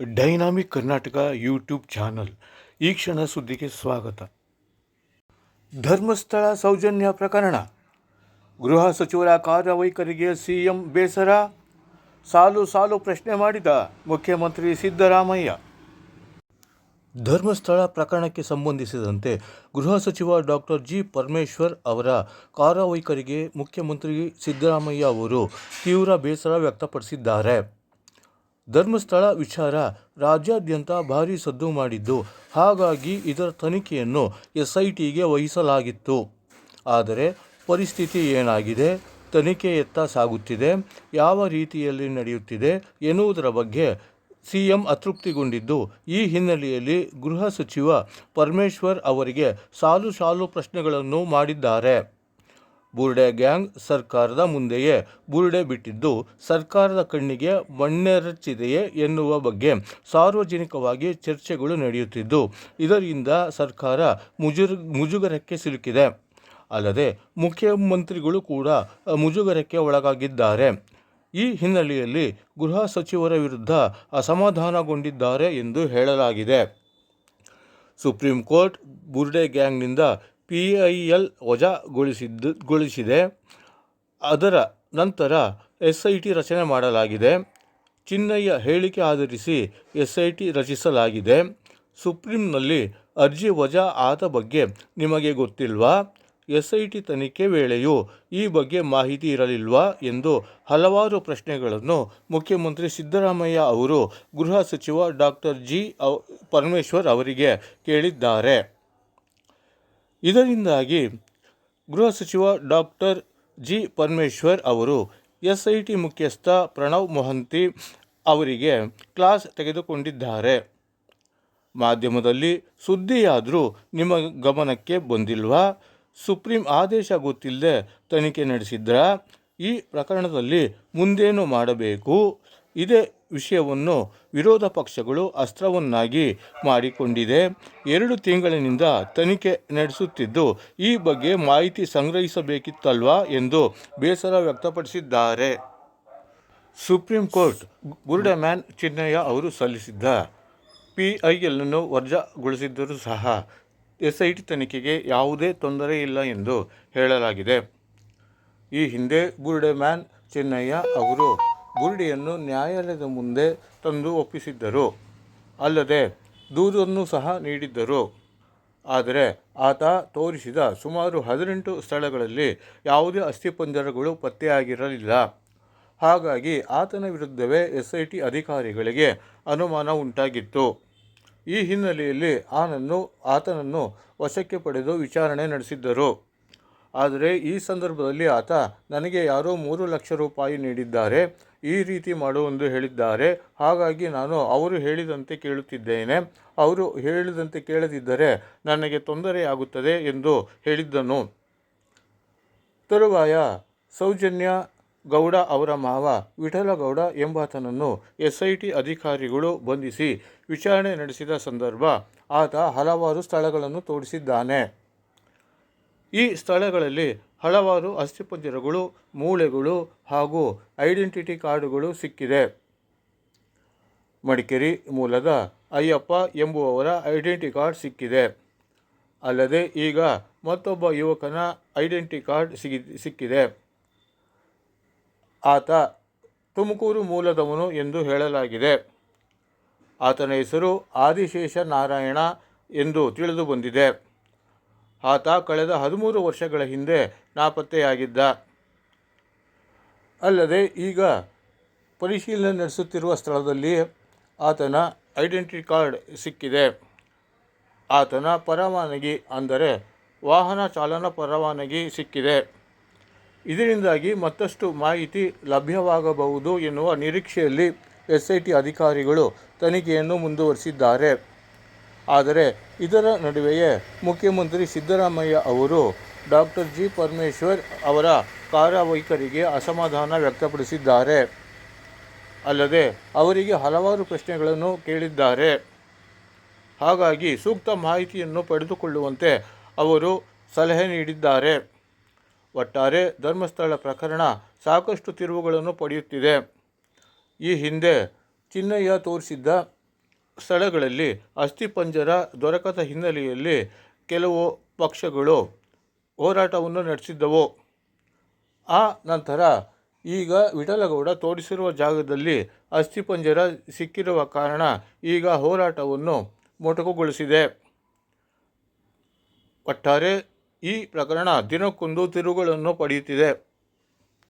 Dynamic Karnataka YouTube channel. ಈ ಕ್ಷಣ ಸುದ್ದಿಗೆ ಸ್ವಾಗತ. ಧರ್ಮಸ್ಥಳ ಸೌಜನ್ಯ ಪ್ರಕರಣ. ಗೃಹ ಸಚಿವರ ಕಾರ್ಯವೈಖರಿಗೆ ಸಿಎಂ ಬೇಸರ. ಸಾಲು ಸಾಲು ಪ್ರಶ್ನೆ ಮಾಡಿದ ಮುಖ್ಯಮಂತ್ರಿ ಸಿದ್ದರಾಮಯ್ಯ. ಧರ್ಮಸ್ಥಳ ಪ್ರಕರಣಕ್ಕೆ ಸಂಬಂಧಿಸಿದಂತೆ ಗೃಹ ಸಚಿವ ಡಾಕ್ಟರ್ ಜಿ. ಪರಮೇಶ್ವರ್ ಅವರ ಕಾರ್ಯವೈಖರಿಗೆ ಮುಖ್ಯಮಂತ್ರಿ ಸಿದ್ದರಾಮಯ್ಯ ಅವರು ತೀವ್ರ ಬೇಸರ ವ್ಯಕ್ತಪಡಿಸಿದ್ದಾರೆ. ಧರ್ಮಸ್ಥಳ ವಿಚಾರ ರಾಜ್ಯಾದ್ಯಂತ ಭಾರೀ ಸದ್ದು ಮಾಡಿದ್ದು, ಹಾಗಾಗಿ ಇದರ ತನಿಖೆಯನ್ನು ಎಸ್ಐಟಿಗೆ ವಹಿಸಲಾಗಿತ್ತು. ಆದರೆ ಪರಿಸ್ಥಿತಿ ಏನಾಗಿದೆ? ತನಿಖೆಯತ್ತ ಸಾಗುತ್ತಿದೆ. ಯಾವ ರೀತಿಯಲ್ಲಿ ನಡೆಯುತ್ತಿದೆ ಎನ್ನುವುದರ ಬಗ್ಗೆ ಸಿಎಂ ಅತೃಪ್ತಿಗೊಂಡಿದ್ದು, ಈ ಹಿನ್ನೆಲೆಯಲ್ಲಿ ಗೃಹ ಸಚಿವ ಪರಮೇಶ್ವರ್ ಅವರಿಗೆ ಸಾಲು ಸಾಲು ಪ್ರಶ್ನೆಗಳನ್ನು ಮಾಡಿದ್ದಾರೆ. ಬುರ್ಡೆ ಗ್ಯಾಂಗ್ ಸರ್ಕಾರದ ಮುಂದೆಯೇ ಬುರ್ಡೆ ಬಿಟ್ಟಿದ್ದು, ಸರ್ಕಾರದ ಕಣ್ಣಿಗೆ ಮಣ್ಣೆರಚಿದೆಯೇ ಎನ್ನುವ ಬಗ್ಗೆ ಸಾರ್ವಜನಿಕವಾಗಿ ಚರ್ಚೆಗಳು ನಡೆಯುತ್ತಿದ್ದು, ಇದರಿಂದ ಸರ್ಕಾರ ಮುಜುರ್, ಮುಜುಗರಕ್ಕೆ ಸಿಲುಕಿದೆ. ಅಲ್ಲದೆ, ಮುಖ್ಯಮಂತ್ರಿಗಳು ಕೂಡ ಮುಜುಗರಕ್ಕೆ ಒಳಗಾಗಿದ್ದಾರೆ. ಈ ಹಿನ್ನೆಲೆಯಲ್ಲಿ ಗೃಹ ಸಚಿವರ ವಿರುದ್ಧ ಅಸಮಾಧಾನಗೊಂಡಿದ್ದಾರೆ ಎಂದು ಹೇಳಲಾಗಿದೆ. ಸುಪ್ರೀಂ ಕೋರ್ಟ್ ಬುರ್ಡೆ ಗ್ಯಾಂಗ್ನಿಂದ ಪಿ ಐ ಎಲ್ ವಜಾಗೊಳಿಸಿದ್ದುಗೊಳಿಸಿದೆ ಅದರ ನಂತರ ಎಸ್ ಐ ಟಿ ರಚನೆ ಮಾಡಲಾಗಿದೆ. ಚಿನ್ನಯ್ಯ ಹೇಳಿಕೆ ಆಧರಿಸಿ ಎಸ್ ಐ ಟಿ ರಚಿಸಲಾಗಿದೆ. ಸುಪ್ರೀಂನಲ್ಲಿ ಅರ್ಜಿ ವಜಾ ಆದ ಬಗ್ಗೆ ನಿಮಗೆ ಗೊತ್ತಿಲ್ವಾ? ಎಸ್ ಐ ಟಿ ತನಿಖೆ ವೇಳೆಯೂ ಈ ಬಗ್ಗೆ ಮಾಹಿತಿ ಇರಲಿಲ್ವಾ ಎಂದು ಹಲವಾರು ಪ್ರಶ್ನೆಗಳನ್ನು ಮುಖ್ಯಮಂತ್ರಿ ಸಿದ್ದರಾಮಯ್ಯ ಅವರು ಗೃಹ ಸಚಿವ ಡಾಕ್ಟರ್ ಜಿ ಪರಮೇಶ್ವರ್ ಅವರಿಗೆ ಕೇಳಿದ್ದಾರೆ. ಇದರಿಂದಾಗಿ ಗೃಹ ಸಚಿವ ಡಾಕ್ಟರ್ ಜಿ ಪರಮೇಶ್ವರ್ ಅವರು ಎಸ್ ಐ ಟಿ ಮುಖ್ಯಸ್ಥ ಪ್ರಣವ್ ಮೊಹಂತಿ ಅವರಿಗೆ ಕ್ಲಾಸ್ ತೆಗೆದುಕೊಂಡಿದ್ದಾರೆ. ಮಾಧ್ಯಮದಲ್ಲಿ ಸುದ್ದಿಯಾದರೂ ನಿಮ್ಮ ಗಮನಕ್ಕೆ ಬಂದಿಲ್ವಾ? ಸುಪ್ರೀಂ ಆದೇಶ ಗೊತ್ತಿಲ್ಲದೆ ತನಿಖೆ ನಡೆಸಿದ್ರ? ಈ ಪ್ರಕರಣದಲ್ಲಿ ಮುಂದೇನು ಮಾಡಬೇಕು? ಇದೇ ವಿಷಯವನ್ನು ವಿರೋಧ ಪಕ್ಷಗಳು ಅಸ್ತ್ರವನ್ನಾಗಿ ಮಾಡಿಕೊಂಡಿದೆ. ಎರಡು ತಿಂಗಳಿನಿಂದ ತನಿಖೆ ನಡೆಸುತ್ತಿದ್ದು, ಈ ಬಗ್ಗೆ ಮಾಹಿತಿ ಸಂಗ್ರಹಿಸಬೇಕಿತ್ತಲ್ವಾ ಎಂದು ಬೇಸರ ವ್ಯಕ್ತಪಡಿಸಿದ್ದಾರೆ. ಸುಪ್ರೀಂ ಕೋರ್ಟ್ ಗುರುಡಮ್ಯಾನ್ ಮ್ಯಾನ್ ಚಿನ್ನಯ್ಯ ಅವರು ಸಲ್ಲಿಸಿದ್ದ ಪಿ ಐ ಎಲ್ನನ್ನು ವಜಾಗೊಳಿಸಿದ್ದರೂ ಸಹ ಎಸ್ ಐ ಟಿ ತನಿಖೆಗೆ ಯಾವುದೇ ತೊಂದರೆ ಇಲ್ಲ ಎಂದು ಹೇಳಲಾಗಿದೆ. ಈ ಹಿಂದೆ ಬುರ್ಡೆ ಮ್ಯಾನ್ ಚಿನ್ನಯ್ಯ ಅವರು ಬುರ್ಡಿಯನ್ನು ನ್ಯಾಯಾಲಯದ ಮುಂದೆ ತಂದು ಒಪ್ಪಿಸಿದ್ದರು. ಅಲ್ಲದೆ ದೂರನ್ನು ಸಹ ನೀಡಿದ್ದರು. ಆದರೆ ಆತ ತೋರಿಸಿದ ಸುಮಾರು ಹದಿನೆಂಟು ಸ್ಥಳಗಳಲ್ಲಿ ಯಾವುದೇ ಅಸ್ಥಿಪಂಜರಗಳು ಪತ್ತೆಯಾಗಿರಲಿಲ್ಲ. ಹಾಗಾಗಿ ಆತನ ವಿರುದ್ಧವೇ ಎಸ್ ಐ ಟಿ ಅಧಿಕಾರಿಗಳಿಗೆ ಅನುಮಾನ ಉಂಟಾಗಿತ್ತು. ಈ ಹಿನ್ನೆಲೆಯಲ್ಲಿ ಆನನ್ನು, ಆತನನ್ನು ವಶಕ್ಕೆ ಪಡೆದು ವಿಚಾರಣೆ ನಡೆಸಿದ್ದರು. ಆದರೆ ಈ ಸಂದರ್ಭದಲ್ಲಿ ಆತ, ನನಗೆ ಯಾರೋ ಮೂರು ಲಕ್ಷ ರೂಪಾಯಿ ನೀಡಿದ್ದಾರೆ, ಈ ರೀತಿ ಮಾಡುವೆಂದು ಹೇಳಿದ್ದಾರೆ. ಹಾಗಾಗಿ ನಾನು ಅವರು ಹೇಳಿದಂತೆ ಕೇಳುತ್ತಿದ್ದೇನೆ. ಅವರು ಹೇಳಿದಂತೆ ಕೇಳದಿದ್ದರೆ ನನಗೆ ತೊಂದರೆಯಾಗುತ್ತದೆ ಎಂದು ಹೇಳಿದ್ದನು. ತರುವಾಯ ಸೌಜನ್ಯ ಗೌಡ ಅವರ ಮಾವ ವಿಠಲಗೌಡ ಎಂಬಾತನನ್ನು ಎಸ್ ಐ ಟಿ ಅಧಿಕಾರಿಗಳು ಬಂಧಿಸಿ ವಿಚಾರಣೆ ನಡೆಸಿದ ಸಂದರ್ಭ ಆತ ಹಲವಾರು ಸ್ಥಳಗಳನ್ನು ತೋರಿಸಿದ್ದಾನೆ. ಈ ಸ್ಥಳಗಳಲ್ಲಿ ಹಲವಾರು ಅಸ್ಥಿಪಂಜರಗಳು, ಮೂಳೆಗಳು ಹಾಗೂ ಐಡೆಂಟಿಟಿ ಕಾರ್ಡುಗಳು ಸಿಕ್ಕಿದೆ. ಮಡಿಕೇರಿ ಮೂಲದ ಅಯ್ಯಪ್ಪ ಎಂಬುವವರ ಐಡೆಂಟಿ ಕಾರ್ಡ್ ಸಿಕ್ಕಿದೆ. ಅಲ್ಲದೆ ಈಗ ಮತ್ತೊಬ್ಬ ಯುವಕನ ಐಡೆಂಟಿ ಕಾರ್ಡ್ ಸಿಗಿ, ಸಿಕ್ಕಿದೆ. ಆತ ತುಮಕೂರು ಮೂಲದವನು ಎಂದು ಹೇಳಲಾಗಿದೆ. ಆತನ ಹೆಸರು ಆದಿಶೇಷ ನಾರಾಯಣ ಎಂದು ತಿಳಿದು ಬಂದಿದೆ ಆತ ಕಳೆದ ಹದಿಮೂರು ವರ್ಷಗಳ ಹಿಂದೆ ನಾಪತ್ತೆಯಾಗಿದ್ದ. ಅಲ್ಲದೆ ಈಗ ಪರಿಶೀಲನೆ ನಡೆಸುತ್ತಿರುವ ಸ್ಥಳದಲ್ಲಿ ಆತನ ಐಡೆಂಟಿ ಕಾರ್ಡ್ ಸಿಕ್ಕಿದೆ. ಆತನ ಪರವಾನಗಿ ಅಂದರೆ ವಾಹನ ಚಾಲನಾ ಪರವಾನಗಿ ಸಿಕ್ಕಿದೆ. ಇದರಿಂದಾಗಿ ಮತ್ತಷ್ಟು ಮಾಹಿತಿ ಲಭ್ಯವಾಗಬಹುದು ಎನ್ನುವ ನಿರೀಕ್ಷೆಯಲ್ಲಿ ಎಸ್ ಐ ಟಿ ಅಧಿಕಾರಿಗಳು ತನಿಖೆಯನ್ನು ಮುಂದುವರಿಸಿದ್ದಾರೆ. ಆದರೆ ಇದರ ನಡುವೆಯೇ ಮುಖ್ಯಮಂತ್ರಿ ಸಿದ್ದರಾಮಯ್ಯ ಅವರು ಡಾಕ್ಟರ್ ಜಿ ಪರಮೇಶ್ವರ್ ಅವರ ಕಾರ್ಯವೈಖರಿಗೆ ಅಸಮಾಧಾನ ವ್ಯಕ್ತಪಡಿಸಿದ್ದಾರೆ. ಅಲ್ಲದೆ ಅವರಿಗೆ ಹಲವಾರು ಪ್ರಶ್ನೆಗಳನ್ನು ಕೇಳಿದ್ದಾರೆ. ಹಾಗಾಗಿ ಸೂಕ್ತ ಮಾಹಿತಿಯನ್ನು ಪಡೆದುಕೊಳ್ಳುವಂತೆ ಅವರು ಸಲಹೆ ನೀಡಿದ್ದಾರೆ. ಒಟ್ಟಾರೆ ಧರ್ಮಸ್ಥಳ ಪ್ರಕರಣ ಸಾಕಷ್ಟು ತಿರುವುಗಳನ್ನು ಪಡೆಯುತ್ತಿದೆ. ಈ ಹಿಂದೆ ಚಿನ್ನಯ್ಯ ತೋರಿಸಿದ್ದ ಸ್ಥಳಗಳಲ್ಲಿ ಅಸ್ಥಿಪಂಜರ ದೊರಕದ ಹಿನ್ನೆಲೆಯಲ್ಲಿ ಕೆಲವು ಪಕ್ಷಗಳು ಹೋರಾಟವನ್ನು ನಡೆಸಿದ್ದವು. ಆ ನಂತರ ಈಗ ವಿಠಲಗೌಡ ತೋರಿಸಿರುವ ಜಾಗದಲ್ಲಿ ಅಸ್ಥಿಪಂಜರ ಸಿಕ್ಕಿರುವ ಕಾರಣ ಈಗ ಹೋರಾಟವನ್ನು ಮೊಟಕುಗೊಳಿಸಿದೆ. ಒಟ್ಟಾರೆ ಈ ಪ್ರಕರಣ ದಿನಕ್ಕೊಂದು ತಿರುಗಳನ್ನು ಪಡೆಯುತ್ತಿದೆ.